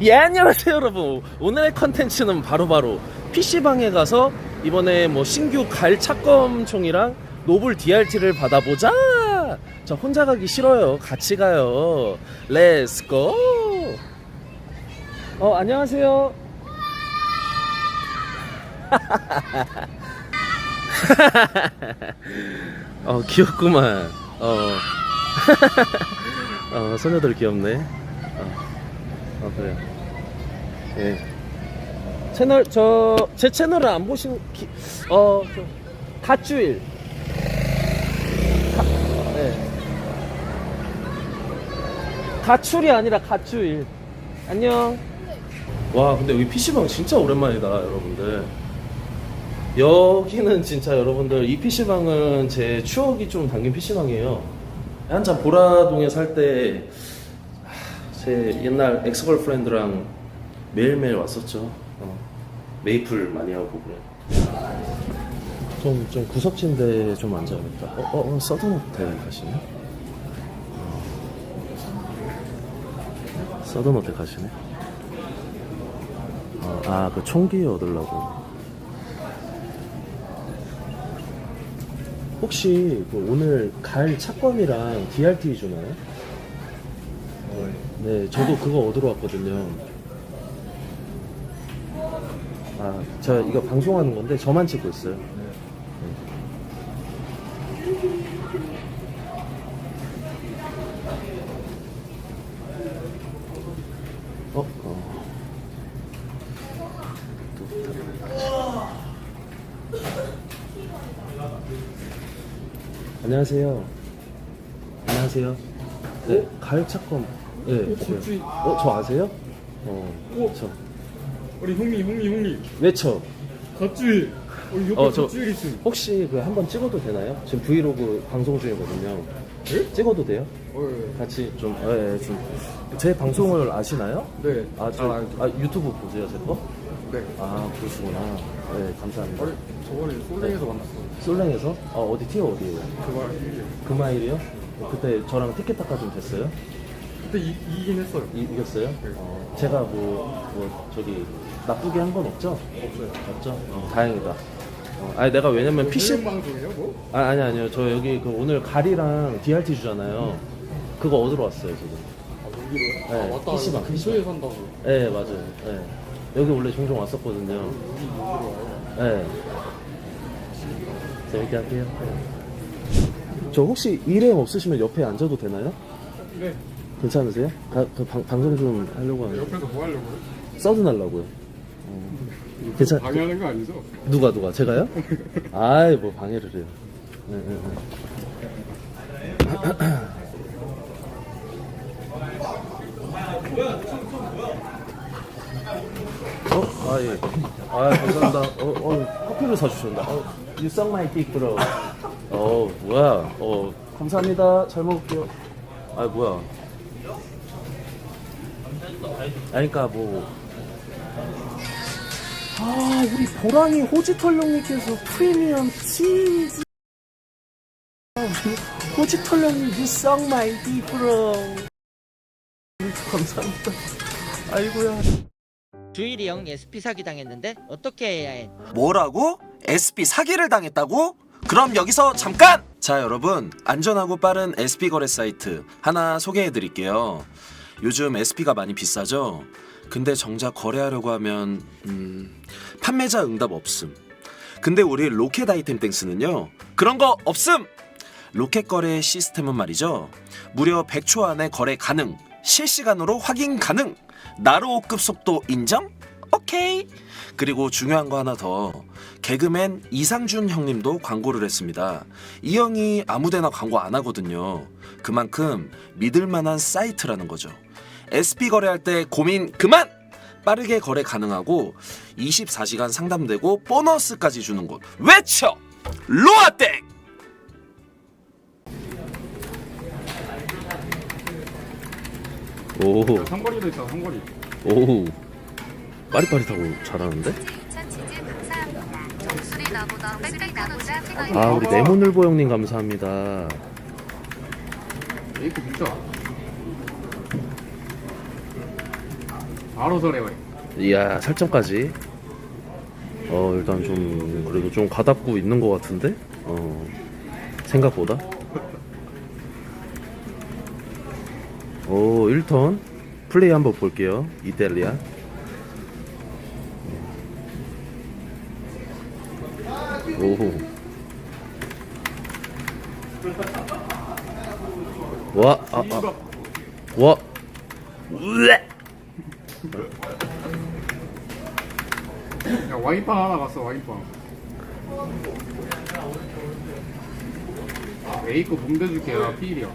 예 안녕하세요 여러분. 오늘의 컨텐츠는 바로바로 PC방에 가서 이번에 뭐 신규 갈 착검총이랑 노블 DRT를 받아보자! 저 혼자 가기 싫어요. 같이 가요. 렛츠고 어 안녕하세요. 어 귀엽구만. 어, 어 소녀들 귀엽네. 어, 어 그래요? 예. 채널 저 제 채널을 안 보신 기, 어 저, 갓주일. 가, 네. 가출이 아니라 갓주일. 안녕. 와 근데 여기 PC방 진짜 오랜만이다 여러분들. 여기는 진짜 여러분들 이 PC방은 제 추억이 좀 담긴 PC방이에요. 한참 보라동에 살 때 제 옛날 엑스걸프렌드랑 매일매일 왔었죠. 어, 메이플 많이 하고 그래. 좀, 좀 구석진데 좀 앉아야겠다. 어, 어, 어 서든 호텔 가시네? 어. 서든 호텔 가시네? 어, 아, 그 총기 얻으려고. 혹시 그 오늘 갈 착검이랑 DRT 주나요? 네, 저도 그거 얻으러 왔거든요. 아, 저 이거 방송하는 건데 저만 찍고 있어요. 네. 어, 어. 안녕하세요. 안녕하세요. 네, 가을 착검. 네, 어, 저- 갑자기. 어, 저 아세요? 어, 어? 저. 우리 형님 형님 형님 외쳐. 갓주일 우리 옆에 어, 저- 갓주일 있음 혹시 그 한번 찍어도 되나요? 지금 브이로그 방송 중이거든요. 네? 찍어도 돼요? 어, 예. 같이 좀, 예, 예, 좀. 제 방송을 아시나요? 네. 아, 저, 아, 아, 유튜브 보세요, 제 거? 네. 아, 그러시구나. 네, 감사합니다. 아니, 저번에 솔랭에서 만났어. 솔랭에서? 어, 어디 티어 어디에요? 그말 금마일이요? 그때 저랑 티켓타카 좀 됐어요? 그때 이, 이기긴 했어요. 이, 이겼어요? 어, 제가 뭐, 뭐, 저기, 나쁘게 한 건 없죠? 없어요. 없죠? 어, 다행이다. 어, 아니, 내가 왜냐면 PC, PC 방송이에요, 뭐? 아, 아니, 아니요. 저 여기 그 오늘 가리랑 DRT 주잖아요. 그거 얻으러 왔어요, 지금. 아, 여기로요? 네, 아, 맞다. PC방, 근처에 산다고. 네, 맞아요. 네. 여기 원래 종종 왔었거든요. 여기 여기로 와요. 네. 재밌게 할게요. 저 혹시 일행 없으시면 옆에 앉아도 되나요? 네. 괜찮으세요? 가- 그 방, 방송 좀 하려고 하는데. 옆에서 뭐 하려고요? 서든하려고요. 어. 괜찮, 방해하는 거 아니죠? 누가, 누가? 제가요? 아이, 뭐 방해를 해요. 네, 네, 네. 어? 아, 예. 아, 감사합니다. 어, 어, 커피를 사주셨다. 어, you suck my dick, bro. 어, 뭐야. 어, 감사합니다. 잘 먹을게요. 아, 뭐야. 아니, 그니까 뭐. 아, 우리 보랑이 호지털령님께서 프리미엄 치즈. 호지털령님, you suck my bro. 감사합니다. 아이고야. 주일이 형 SP 사기 당했는데 어떻게 해야 해? 뭐라고? SP 사기를 당했다고? 그럼 여기서 잠깐! 자, 여러분. 안전하고 빠른 SP 거래 사이트 하나 소개해 드릴게요. 요즘 SP가 많이 비싸죠? 근데 정작 거래하려고 하면, 음, 판매자 응답 없음. 근데 우리 로켓 아이템 땡스는요, 그런 거 없음! 로켓 거래 시스템은 말이죠. 무려 100초 안에 거래 가능, 실시간으로 확인 가능, 나로급 속도 인정? 오케이. 그리고 중요한 거 하나 더. 개그맨 이상준 형님도 광고를 했습니다. 이 형이 아무데나 광고 안 하거든요. 그만큼 믿을 만한 사이트라는 거죠. SP 거래할 때 고민 그만! 빠르게 거래 가능하고 24시간 상담되고 보너스까지 주는 곳. 외쳐! 로아땡! 오, 상거리도 있다, 상거리. 오. 빠릿빠릿하고 잘하는데? 아, 우리 네모늘보 형님 감사합니다. 에이크 진짜. 바로 설레와요. 이야 설정까지 어 일단 좀 그래도 좀 가답고 있는 것 같은데 어 생각보다 오 1턴 플레이 한번 볼게요 이탈리아 오호 와, 아, 아, 와, 으에! 야 와인빵 하나 갔어 와인빵. A 거 붕대 줄게 나 필이야.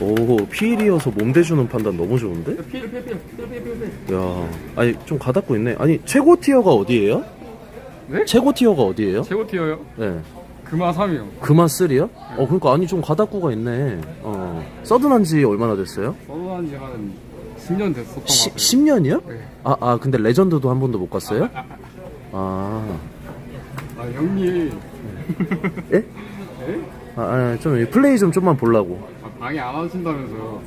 오, 피일이어서 몸대주는 판단 너무 좋은데? 필필필필필필필. 야, 아니 좀 가닥고 있네. 아니 최고 티어가 어디예요? 네? 최고 티어가 어디예요? 최고 티어요? 네, 금화 3이요. 금화 3요? 어, 그러니까 아니 좀 가닥고가 있네. 어, 서든한 지 얼마나 됐어요? 서든한 지한 10년 됐었던 것 시, 같아요. 10년이요? 네. 아, 아, 근데 레전드도 한 번도 못 갔어요? 아, 아 형님. 예? 예? 아, 아, 좀 플레이 좀 좀만 보려고. 아, 방해 안 하신다면서요.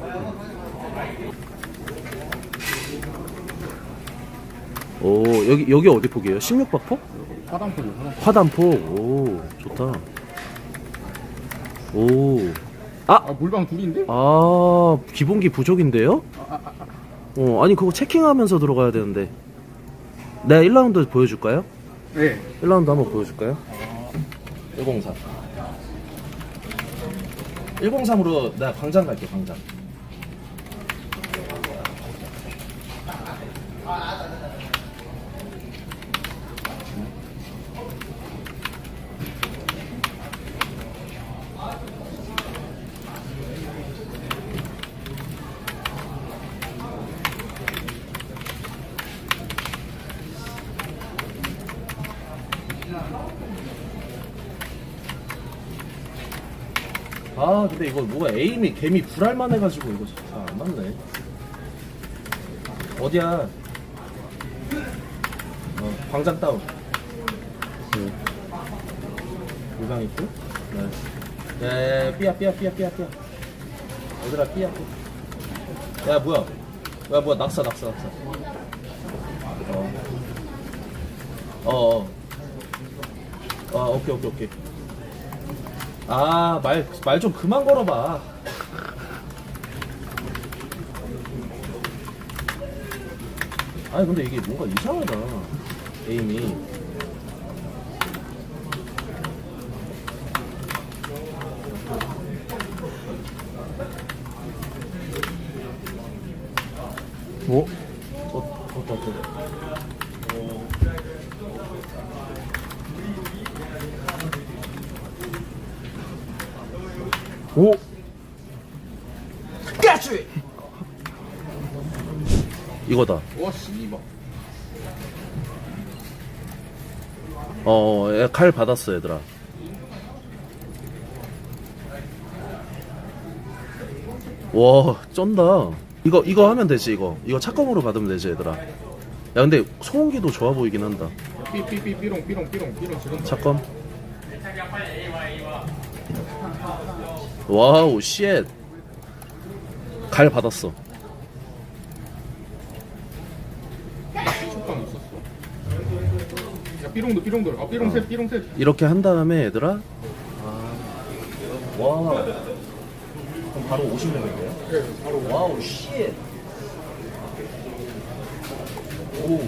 오, 여기 여기 어디 폭이에요? 16박 폭? 화장품이요 화장품. 화단폭. 오, 좋다. 오. 아 물방 둘인데? 아 기본기 부족인데요? 어 아니 그거 체킹하면서 들어가야 되는데 네 1라운드 보여줄까요? 네. 1라운드 한번 보여줄까요? 103 103으로 나 광장 갈게 광장 아 근데 이거 뭐가 에임이 개미 불알만 해가지고 이거 잘안 맞네. 어디야? 어 광장 다운. 네. 물방 있고? 네. 네 삐야 삐야 삐야 삐야 삐야. 얘들아 삐야 삐야 야 뭐야? 야 뭐야? 낙사 낙사 낙사. 어 어 어, 어, 오케이 오케이 오케이 아, 말, 말 좀 그만 걸어봐. 아니, 근데 이게 뭔가 이상하다. 에임이. 어? 어, 어떠, 어떠. 오! 까치! 이거다. 와 씨발. 어, 얘칼 받았어, 얘들아. 와, 쩐다. 이거, 이거 하면 되지, 이거. 이거 착검으로 받으면 되지, 얘들아. 야, 근데 소음기도 좋아 보이긴 한다. 삐삐삐 삐롱 삐롱 삐롱 삐롱 지금. 착검. 와우, 쉣. 갈 받았어. 촉감 있었어. 야 삐롱도 삐롱도. 아 삐롱 셋 삐롱 셋. 이렇게 한 다음에 얘들아 아, 와 그럼 바로 50명인데요? 네 바로. 와우 쉣 오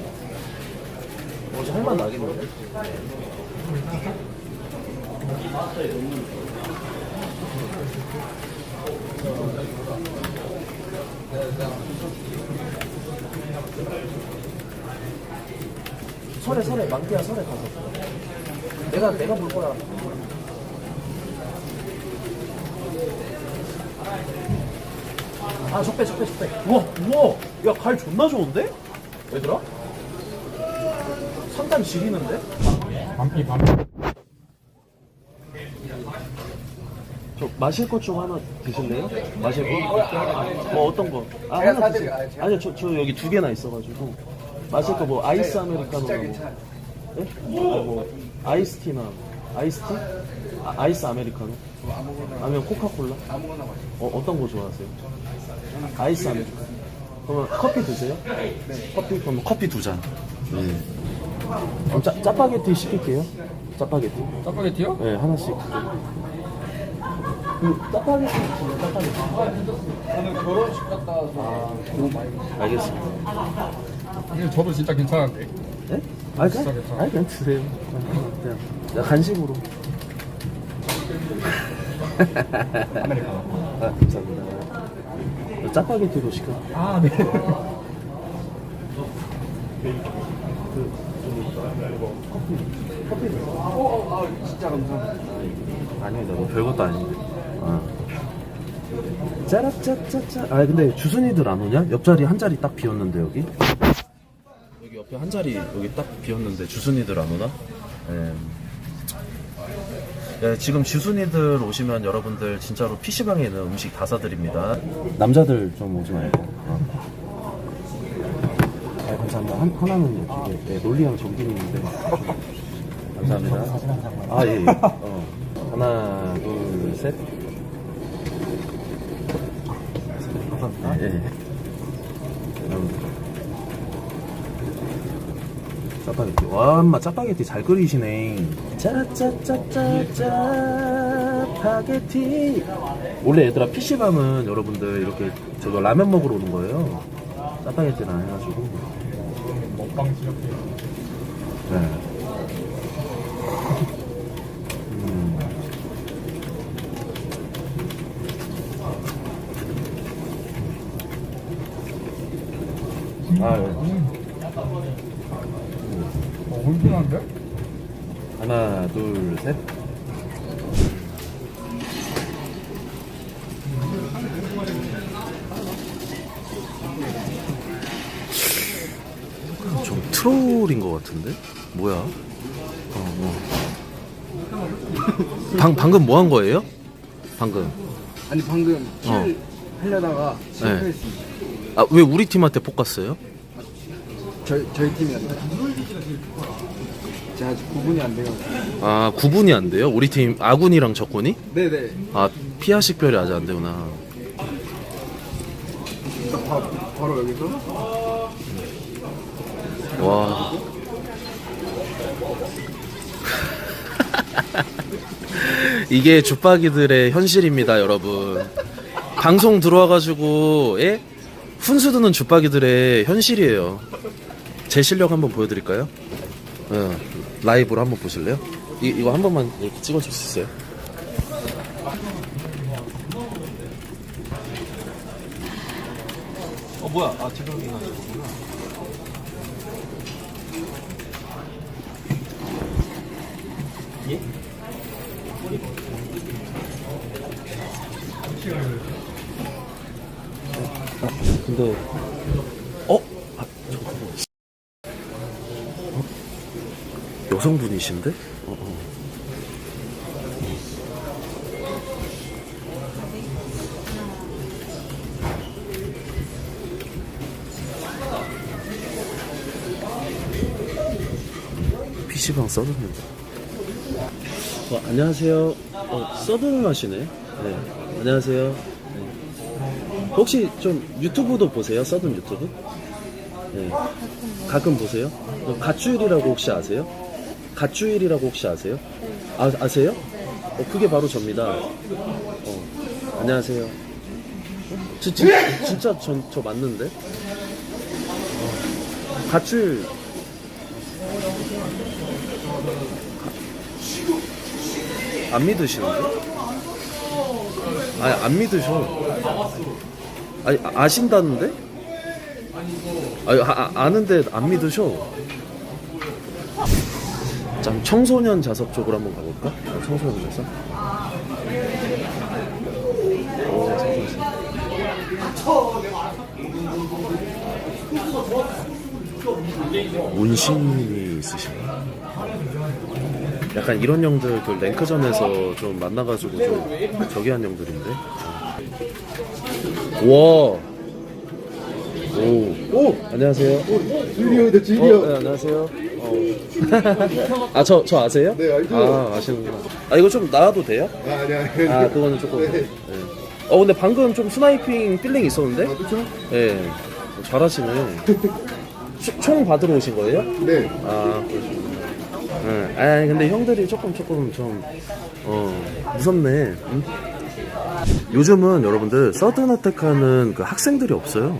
어제 할만 나겠는데? 설에 설에 망태야 설에 가서 내가 내가 볼 거야 아 적배 적배 적배 우와 우와 야 갈 존나 좋은데? 얘들아? 상단 지리는데? 반피 반피. 마실 것 좀 하나 드실래요? 마실 거? 뭐 어떤 거? 아 하나 드세요 아니요 저, 저 여기 두 개나 있어가지고 마실 거 뭐 아이스 아메리카노나 뭐 예? 아, 뭐 아이스티나 아이스티? 아, 아이스 아메리카노? 아니면 코카콜라? 아무거나 마세요 어, 어떤 거 좋아하세요? 아이스 아메리카노. 그러면 커피 드세요? 네. 커피 그럼 커피 두 잔. 네. 그럼 짜, 짜파게티 시킬게요. 짜파게티. 짜파게티요? 네, 하나씩. 그 짜파게티 있어요, 짜파게티. 저는 결혼식 갔다 와서 너무 많이 알겠습니다. 근데 저도 진짜 괜찮은데 네? 아, 진짜 그냥, 괜찮아. 아, 그냥 드세요. 그냥, 그냥 간식으로. 아메리카노 아, 감사합니다. 짜파게티로 시켜. 아네 진짜 감사합니다 아닙니다. 뭐 별것도 아닌데. 아. 짜라짜짜짜. 아 근데 주순이들 안 오냐? 옆자리 한 자리 딱 비었는데 여기. 여기 옆에 한 자리 여기 딱 비었는데 주순이들 안 오나? 예. 예, 지금 주순이들 오시면 여러분들 진짜로 PC방에 있는 음식 다 사드립니다. 남자들 좀 오지 말고. 어. 아, 감사합니다. 한, 하나는 이렇게 네, 논리형 정빈인데. 감사합니다. 아, 예. 예. 어. 하나, 둘, 셋. 감사합니다. 예. 음. 짜파게티. 와, 엄마 짜파게티 잘 끓이시네. 짜짜짜짜짜 파게티. 원래 얘들아 PC방은 여러분들 이렇게 저거 라면 먹으러 오는 거예요. 짜파게티는 안 해가지고. 먹방 지역이에요 네. 아, 예. 어 홀딩한데? 하나, 둘, 셋. 좀 트롤인 것 같은데? 뭐야? 어, 어. 방, 방금 뭐 한 거예요? 방금. 아니 방금 킬 어. 하려다가 실패했습니다. 아, 왜 우리 팀한테 pokas어요? 저희 저희 팀이었는데 제가 아직 구분이 안 돼요. 아, 구분이 안 돼요? 우리 팀 아군이랑 적군이? 네네. 아, 피아 식별이 아직 안 되구나. 딱 바, 바로 여기서 와. 이게 족박이들의 현실입니다, 여러분. 방송 들어와가지고, 예? 훈수 두는 족박이들의 현실이에요. 제 실력 한번 보여드릴까요? 어, 라이브로 한번 보실래요? 이, 이거 한 번만 이렇게 찍어줄 수 있어요? 어, 뭐야. 아, 제동이가 이거구나. 근데 어? 아, 잠깐만. 어? 여성분이신데? 어, 어. PC방 써드는다. 어, 안녕하세요. 어, 써드는 하시네. 네. 안녕하세요. 네. 혹시 좀 유튜브도 보세요? 써든 유튜브? 네. 가끔 보세요? 어, 갓주일이라고 혹시 아세요? 갓주일이라고 혹시 아세요? 아, 아세요? 어, 그게 바로 접니다. 어, 안녕하세요. 어? 저, 진, 진짜 전, 저 맞는데? 어, 갓주일. 안 믿으시는데? 아니, 안 믿으셔. 아니, 아- 아신다는데? 아니, 아, 아, 아는데 안 믿으셔. 자, 청소년 좌석 쪽으로 한번 가볼까? 아, 청소년 좌석. 오, 청소년 좌석. 문신이 있으신가? 약간 이런 형들 그 랭크전에서 좀 만나가지고 좀 저기 한 형들인데. 와. 오. 오. 안녕하세요. 주일이 형이다 어, 네, 안녕하세요. 어. 아, 저, 저 아세요? 네, 알죠. 아, 아시는구나. 아, 이거 좀 나와도 돼요? 아, 아니 아니. 아, 그거는 조금. 네. 네. 어 근데 방금 좀 스나이핑 필링 있었는데? 아, 그쵸? 예. 잘하시네. 초- 총 받으러 오신 거예요? 네. 아, 그러시구나. 예. 아, 근데 형들이 조금 조금 좀, 어, 무섭네. 응? 요즘은 여러분들 서든 어택 하는 그 학생들이 없어요.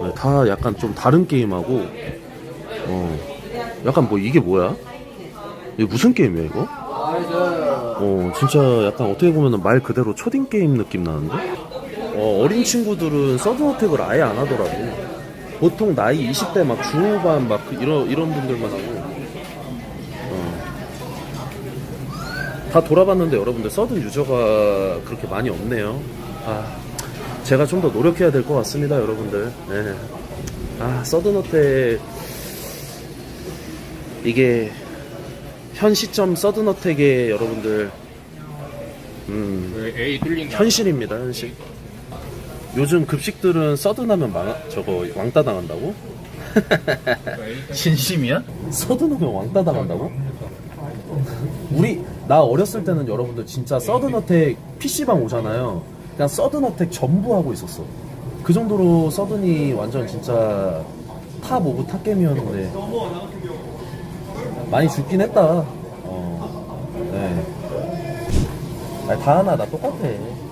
네, 다 약간 좀 다른 게임하고, 어, 약간 뭐 이게 뭐야? 이게 무슨 게임이야 이거? 어, 진짜 약간 어떻게 보면 말 그대로 초딩 게임 느낌 나는데? 어, 어린 친구들은 서든 어택을 아예 안 하더라고. 보통 나이 20대 막 중후반 막 그 이런 이런 분들만 하고. 어. 다 돌아봤는데 여러분들 서든 유저가 그렇게 많이 없네요. 아, 제가 좀 더 노력해야 될 것 같습니다, 여러분들. 네. 아, 서든 어택 이게 현 시점 서든 어택의 여러분들 음, A. 현실입니다, 현실. 요즘 급식들은 서든하면 망 저거 왕따 당한다고? 진심이야? 서든하면 왕따 당한다고? 우리 나 어렸을 때는 여러분들 진짜 서든어택 PC방 오잖아요. 그냥 서든어택 전부 하고 있었어. 그 정도로 서든이 완전 진짜 탑 오브 탑 게임이었는데 많이 죽긴 했다. 어, 네. 아니, 다 하나 나 똑같아.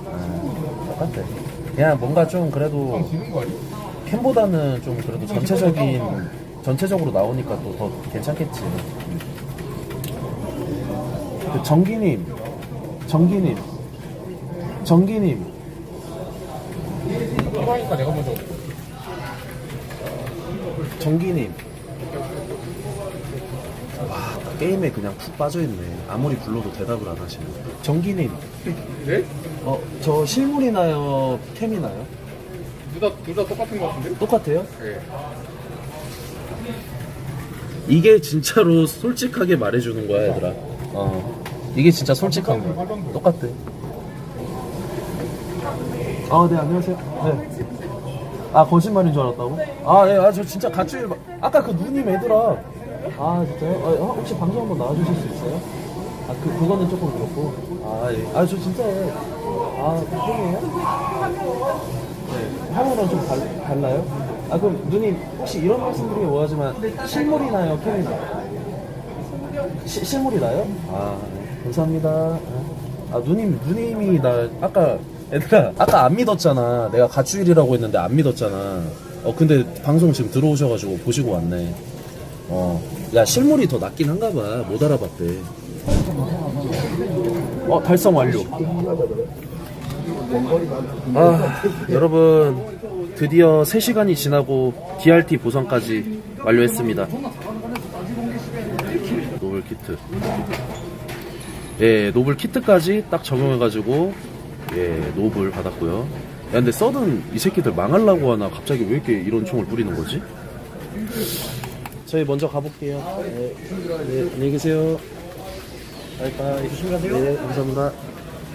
아, 똑같아. 그냥 뭔가 좀 그래도? 캠보다는 좀 그래도 전체적인 전체적으로 나오니까 또 더 괜찮겠지. 그 정기님, 정기님, 정기님. 내가 먼저. 정기님. 게임에 그냥 푹 빠져있네. 아무리 불러도 대답을 안 하시네. 정기님, 네? 어, 저 실물이나요? 캠이나요? 둘다 둘 다 똑같은 거 같은데? 똑같아요? 네. 이게 진짜로 솔직하게 말해주는 거야, 얘들아. 어. 이게 진짜 솔직한 거야. 똑같아. 아, 네, 안녕하세요. 네. 아, 거짓말인 줄 알았다고? 아, 예, 아, 저 진짜 가출, 아까 그 누님 애들아. 아, 진짜요? 아, 혹시 방송 한번 나와주실 수 있어요? 아, 그, 그거는 조금 그렇고. 아, 예. 아, 저 진짜예요. 아, 그 형이에요? 네. 형이랑 좀 달, 달라요? 아, 그럼 누님, 혹시 이런 말씀 드리기 뭐하지만, 실물이 나요? 캠이 나요? 시, 실물이 나요? 아, 네. 감사합니다. 아, 누님, 누님이 나, 아까, 얘들아, 아까 안 믿었잖아. 내가 가출이라고 했는데 안 믿었잖아. 어, 근데 방송 지금 들어오셔가지고 보시고 왔네. 어, 야, 실물이 더 낫긴 한가 봐. 못 알아봤대. 어, 달성 완료. 아, 여러분, 드디어 3시간이 지나고 DRT 보상까지 완료했습니다. 노블 키트. 예, 노블 키트까지 딱 적용해가지고, 예, 노블 받았고요. 야, 근데 서든 이 새끼들 망하려고 하나 갑자기 왜 이렇게 이런 총을 부리는 거지? 저희 먼저 가볼게요. 네, 네 안녕히 계세요. 바이바이. 조심히 가세요. 네, 감사합니다.